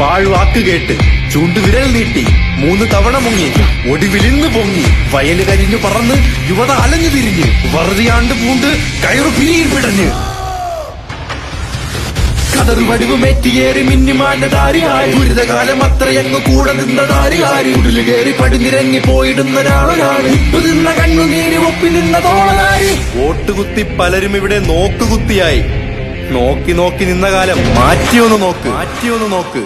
പാഴ്വാക്ക് കേട്ട് ചൂണ്ടുവിരൽ നീട്ടി മൂന്ന് തവണ മുങ്ങി ഒടുവിലിന്ന് പൊങ്ങി. വയൽ കരിഞ്ഞു പറന്ന് യുവത അലഞ്ഞു തിരിഞ്ഞ് വറുതിയാണ്ട് പൂണ്ട് കയറു പിരിയിൽ പിടഞ്ഞ്. കതർ വടിവുമേറ്റിയേറി ദാരിയായി ദുരിതകാലം അത്രയങ്ങ് കൂടെ നിന്നതാരിയായി ഉടൽ കയറി പടിനിരങ്ങി പോയിടുന്നൊരാളൊരാൾ ഒരാളാണ് നിന്ന കണ്ണുനീര് ഒപ്പി നിന്ന തോളനാരി വോട്ടുകുത്തി പലരും ഇവിടെ നോക്കുകുത്തിയായി നോക്കി നോക്കി നിന്ന കാലം മാറ്റിയൊന്ന് നോക്ക്. മാറ്റിയൊന്ന് നോക്ക്.